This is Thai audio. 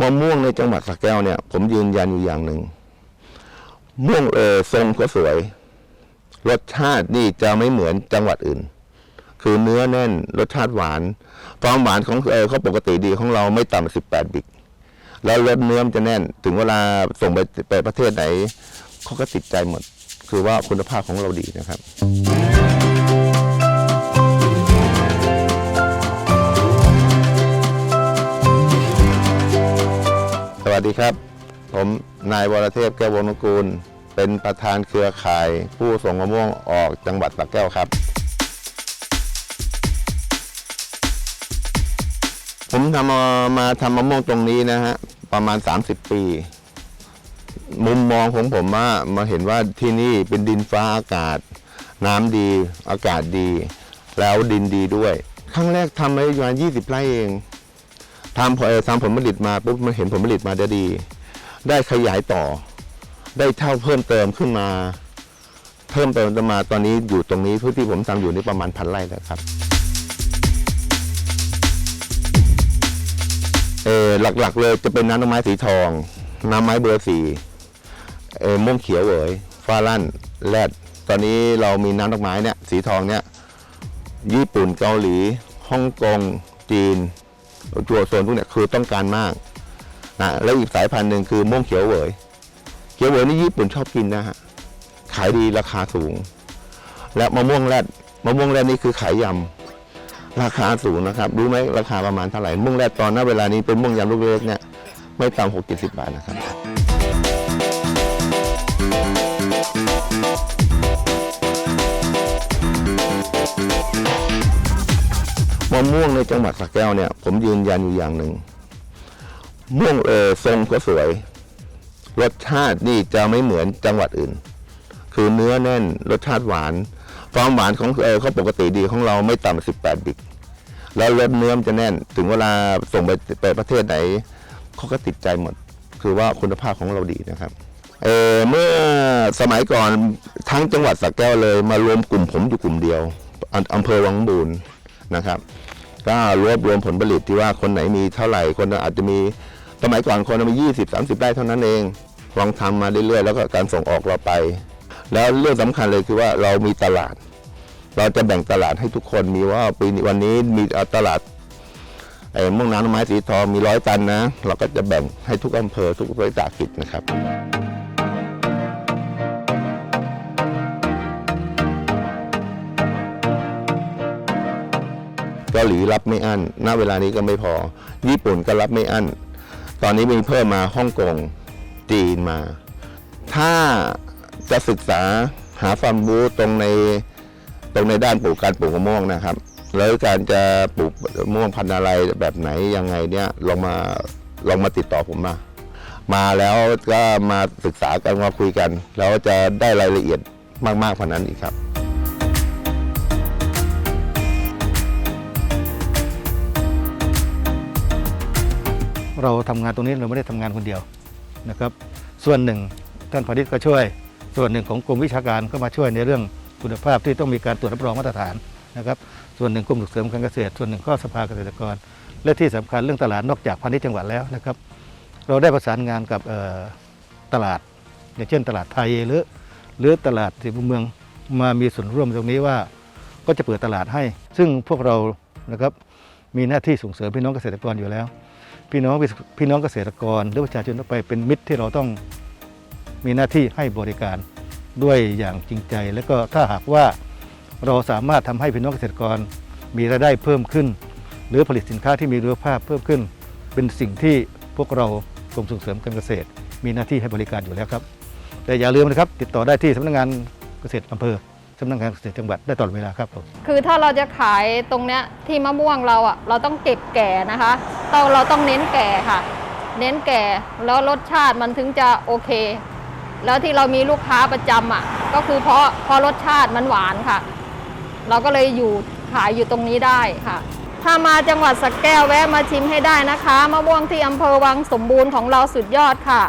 มะม่วงในจังหวัดสระแก้วเนี่ย ผมยืนยันอยู่อย่างหนึ่งม่วงเออทรงก็สวย รสชาตินี่จะไม่เหมือนจังหวัดอื่น คือเนื้อแน่นรสชาติหวานความหวานของเออเขาปกติดีของเราไม่ต่ำสิบแปดบิก แล้วรสเนื้อมันจะแน่น ถึงเวลาส่งไปไปประเทศไหนเขาก็ติดใจหมด คือว่าคุณภาพของเราดีนะครับ วัสดีครับ ผมนายวรเทพแก้ววงศ์นุกูล เป็นประธานเครือข่าย ผู้ส่งมะม่วงออกจังหวัดสระแก้วครับ ผมทำมามาทำมะม่วงตรงนี้นะฮะประมาณ 30 ปี มุมมองของผมว่ามาเห็นว่าที่นี่เป็นดินฟ้าอากาศ น้ำดีอากาศดี แล้วดินดีด้วย ครั้งแรกทำไปประมาณ20ไร่เอง ทำเอ่อทำผลผลิตมาปุ๊บมันเห็นผลผลิตมาได้ดี ได้ขยายต่อ ได้เท่าเพิ่มเติมขึ้นมา เพิ่มเติมมาตอนนี้อยู่ตรงนี้พื้นที่ผมทำอยู่นี่ประมาณพันไร่แล้วครับเออหลักๆ เลยจะเป็นน้ำดอกไม้สีทอง น้ำไม้เบอร์สีเออม่วงเขียวเหยฟ้าลั่นแรดตอนนี้เรามีน้ำดอกไม้เนี่ยสีทองเนี่ยญี่ปุ่นเกาหลีฮ่องกงจีน ตัวโซนพวกเนี้ยคือต้องการมากนะแล้วอีกสายพันธุ์หนึ่งคือม่วงเขียวเหวยเขียวเหวยนี่ญี่ปุ่นชอบกินนะฮะขายดีราคาสูง และมะม่วงแรดมะม่วงแรดนี่คือขายยำราคาสูงนะครับรู้ไหมราคาประมาณเท่าไหร่ม่วงแรดตอนนั้นเวลานี้เป็นมะม่วงยำลูกเล็กเนี่ยไม่ต่ำหกเจ็ดสิบบาทนะครับะม่วงในจังหวัดสระแก้วเนี่ย ผมยืนยันอยู่อย่างหนึ่งม่วงเออทรงก็สวย รสชาตินี่จะไม่เหมือนจังหวัดอื่น คือเนื้อแน่นรสชาติหวาน ความหวานของเออเขาปกติดีของเราไม่ต่ำสิบแปดบิกแล้วรสเนื้อมันจะแน่น ถึงเวลาส่งไปไปประเทศไหนเขาก็ติดใจหมด คือว่าคุณภาพของเราดีนะครับเออเมื่อสมัยก่อนทั้งจังหวัดสระแก้วเลย มารวมกลุ่มผมอยู่กลุ่มเดียวอำอำเภอวังบูรณ์นะครับ ก็รวบรวมผลผลิตที่ว่าคนไหนมีเท่าไหร่คนอาจจะมีสมัยก่อนคนมี 20 30ไร่เท่านั้นเอง ลองทำมาเรื่อยๆแล้วก็การส่งออกเราไป แล้วเรื่องสำคัญเลยคือว่าเรามีตลาด เราจะแบ่งตลาดให้ทุกคนมีว่าปีนี้วันนี้มีตลาดไอ้ม่วงน้ำไม้สีทองมีร้อยตันนะ เราก็จะแบ่งให้ทุกอำเภอทุกวิสาหกิจนะครับ กาหลีรับไม่อั้นณเวลานี้ก็ไม่พอ ญี่ปุ่นก็รับไม่อั้น ตอนนี้มีเพิ่มมาฮ่องกงจีนมา ถ้าจะศึกษาหาความรู้ตรงในตรงในด้านปลูกการปลูกมะม่วงนะครับ แล้วการจะปลูกมะม่วงพันธุ์อะไรแบบไหนยังไงเนี่ยลองมาลองมาติดต่อผมมา มาแล้วก็มาศึกษากันมาคุยกัน แล้วจะได้รายละเอียดมากๆกว่านั้นอีกครับ เราทำงานตรงนี้เราไม่ได้ทำงานคนเดียวนะครับ ส่วนหนึ่งท่านพาณิชย์ก็ช่วย ส่วนหนึ่งของกรมวิชาการก็มาช่วยในเรื่องคุณภาพที่ต้องมีการตรวจรับรองมาตรฐานนะครับ ส่วนหนึ่งกรมส่งเสริมการเกษตร ส่วนหนึ่งก็สภาเกษตรกร และที่สำคัญเรื่องตลาดนอกจากพาณิชย์จังหวัดแล้วนะครับ เราได้ประสานงานกับตลาด อย่างเช่น ตลาดไทยหรือ หรือตลาดที่เมืองมามีส่วนร่วมตรงนี้ว่าก็จะเปิดตลาดให้ ซึ่งพวกเรานะครับมีหน้าที่ส่งเสริมพี่น้องเกษตรกรอยู่แล้ว พี่น้องพี่น้องเกษตรกร หรือประชาชนทั่วไปเป็นมิตรที่เราต้องมีหน้าที่ให้บริการด้วยอย่างจริงใจ แล้วก็ถ้าหากว่าเราสามารถทำให้พี่น้องเกษตรกรมีรายได้เพิ่มขึ้น หรือผลิตสินค้าที่มีคุณภาพเพิ่มขึ้น เป็นสิ่งที่พวกเรากรมส่งเสริมการเกษตร มีหน้าที่ให้บริการอยู่แล้วครับ แต่อย่าลืมนะครับ ติดต่อได้ที่สำนักงานเกษตรอำเภอสำนักงานเกษตรจังหวัดได้ตลอดเวลาครับผมคือถ้าเราจะขายตรงเนี้ยที่มะม่วงเราอะเราต้องเก็บแก่นะคะ เราเราต้องเน้นแก่ค่ะ เน้นแก่แล้วรสชาติมันถึงจะโอเค แล้วที่เรามีลูกค้าประจำอะ ก็คือเพราะเพราะรสชาติมันหวานค่ะ เราก็เลยอยู่ขายอยู่ตรงนี้ได้ค่ะ ถ้ามาจังหวัดสระแก้วแวะมาชิมให้ได้นะคะมะม่วงที่อำเภอวังสมบูรณ์ของเราสุดยอดค่ะ